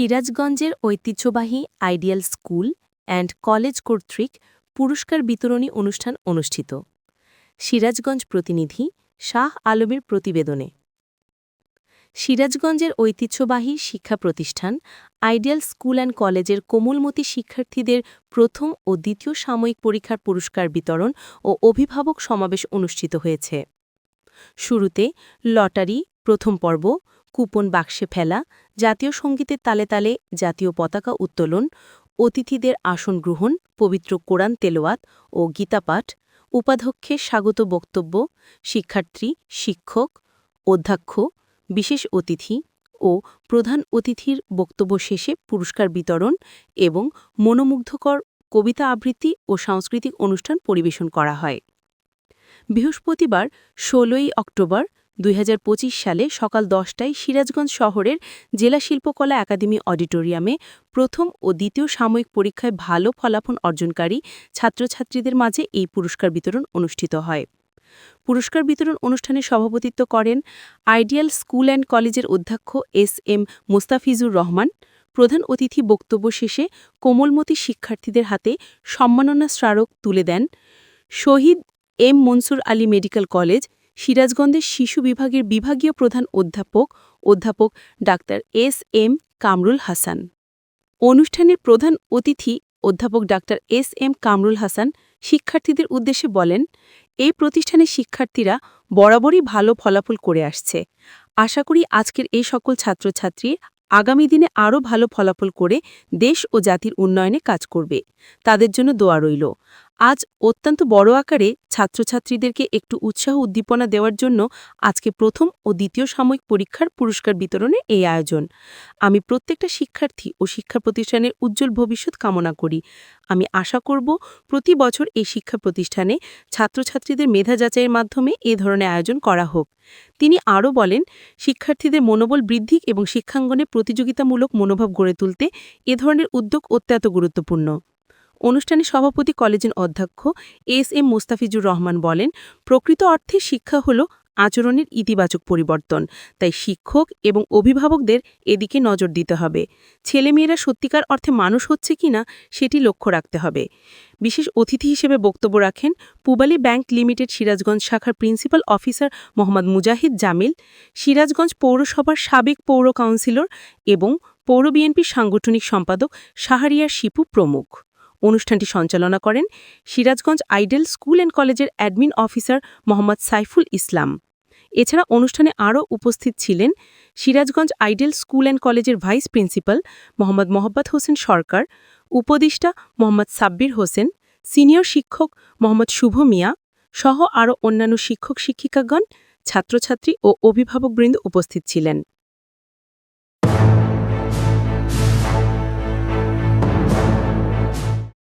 সিরাজগঞ্জের ঐতিহ্যবাহী ideal school and college কর্তৃক পুরস্কার বিতরণী অনুষ্ঠান অনুষ্ঠিত। সিরাজগঞ্জ প্রতিনিধি শাহ আলমের প্রতিবেদনে। সিরাজগঞ্জের ঐতিহ্যবাহী শিক্ষা প্রতিষ্ঠান আইডিয়াল স্কুল অ্যান্ড কলেজের কোমলমতি শিক্ষার্থীদের প্রথম ও দ্বিতীয় সাময়িক পরীক্ষার পুরস্কার বিতরণ ও অভিভাবক সমাবেশ অনুষ্ঠিত হয়েছে। শুরুতে লটারি, প্রথম পর্ব কুপন বাক্সে ফেলা, জাতীয় সঙ্গীতের তালে তালে জাতীয় পতাকা উত্তোলন, অতিথিদের আসন গ্রহণ, পবিত্র কোরআন তেলোয়াত ও গীতাপাঠ, উপাধ্যক্ষের স্বাগত বক্তব্য, শিক্ষার্থী, শিক্ষক, অধ্যক্ষ, বিশেষ অতিথি ও প্রধান অতিথির বক্তব্য শেষে পুরস্কার বিতরণ এবং মনোমুগ্ধকর কবিতা আবৃত্তি ও সাংস্কৃতিক অনুষ্ঠান পরিবেশন করা হয়। বৃহস্পতিবার, ষোলোই অক্টোবর দুই হাজার পঁচিশ সালে সকাল দশটায় সিরাজগঞ্জ শহরের জেলা শিল্পকলা একাডেমি অডিটোরিয়ামে প্রথম ও দ্বিতীয় সাময়িক পরীক্ষায় ভালো ফলাফল অর্জনকারী ছাত্রছাত্রীদের মাঝে এই পুরস্কার বিতরণ অনুষ্ঠিত হয়। পুরস্কার বিতরণ অনুষ্ঠানে সভাপতিত্ব করেন আইডিয়াল স্কুল অ্যান্ড কলেজের অধ্যক্ষ এস এম মোস্তাফিজুর রহমান, প্রধান অতিথি বক্তব্য শেষে কোমলমতি শিক্ষার্থীদের হাতে সম্মাননা স্মারক তুলে দেন Shaheed M Mansur Ali medical college সিরাজগঞ্জের শিশু বিভাগের বিভাগীয় প্রধান অধ্যাপক অধ্যাপক doctor S M Kamrul Hasan. অনুষ্ঠানের প্রধান অতিথি অধ্যাপক doctor S M Kamrul Hasan শিক্ষার্থীদের উদ্দেশ্যে বলেন, এই প্রতিষ্ঠানের শিক্ষার্থীরা বরাবরই ভালো ফলাফল করে আসছে। আশা করি আজকের এই সকল ছাত্রছাত্রী আগামী দিনে আরও ভালো ফলাফল করে দেশ ও জাতির উন্নয়নে কাজ করবে। তাদের জন্য দোয়া রইল। আজ অত্যন্ত বড় আকারে ছাত্রছাত্রীদেরকে একটু উৎসাহ উদ্দীপনা দেওয়ার জন্য আজকে প্রথম ও দ্বিতীয় সাময়িক পরীক্ষার পুরস্কার বিতরণে এই আয়োজন। আমি প্রত্যেকটা শিক্ষার্থী ও শিক্ষা প্রতিষ্ঠানের উজ্জ্বল ভবিষ্যৎ কামনা করি। আমি আশা করব প্রতি বছর এই শিক্ষা প্রতিষ্ঠানে ছাত্রছাত্রীদের মেধা যাচাইয়ের মাধ্যমে এ ধরনের আয়োজন করা হোক। তিনি আরও বলেন, শিক্ষার্থীদের মনোবল বৃদ্ধি এবং শিক্ষাঙ্গনে প্রতিযোগিতামূলক মনোভাব গড়ে তুলতে এ ধরনের উদ্যোগ অত্যন্ত গুরুত্বপূর্ণ। অনুষ্ঠানে সভাপতি কলেজের অধ্যক্ষ এস এম মোস্তাফিজুর রহমান বলেন, প্রকৃত অর্থে শিক্ষা হল আচরণের ইতিবাচক পরিবর্তন, তাই শিক্ষক এবং অভিভাবকদের এদিকে নজর দিতে হবে। ছেলেমেয়েরা সত্যিকার অর্থে মানুষ হচ্ছে কিনা সেটি লক্ষ্য রাখতে হবে। বিশেষ অতিথি হিসেবে বক্তব্য রাখেন পুবালি ব্যাংক লিমিটেড সিরাজগঞ্জ শাখার প্রিন্সিপাল অফিসার মোহাম্মদ মুজাহিদ জামিল, সিরাজগঞ্জ পৌরসভার সাবেক পৌর কাউন্সিলর এবং পৌর বিএনপির সাংগঠনিক সম্পাদক শাহরিয়ার শিপু প্রমুখ। অনুষ্ঠানটি সঞ্চালনা করেন সিরাজগঞ্জ আইডেল স্কুল অ্যান্ড কলেজের অ্যাডমিন অফিসার মোহাম্মদ সাইফুল ইসলাম। এছাড়া অনুষ্ঠানে আরও উপস্থিত ছিলেন সিরাজগঞ্জ আইডেল স্কুল অ্যান্ড কলেজের ভাইস প্রিন্সিপাল মোহাম্মদ মোহাম্মদ হোসেন সরকার, উপদেষ্টা মোহাম্মদ সাব্বির হোসেন, সিনিয়র শিক্ষক মোহাম্মদ শুভ মিয়া সহ আরও অন্যান্য শিক্ষক শিক্ষিকাগণ ছাত্রছাত্রী ও অভিভাবকবৃন্দ উপস্থিত ছিলেন।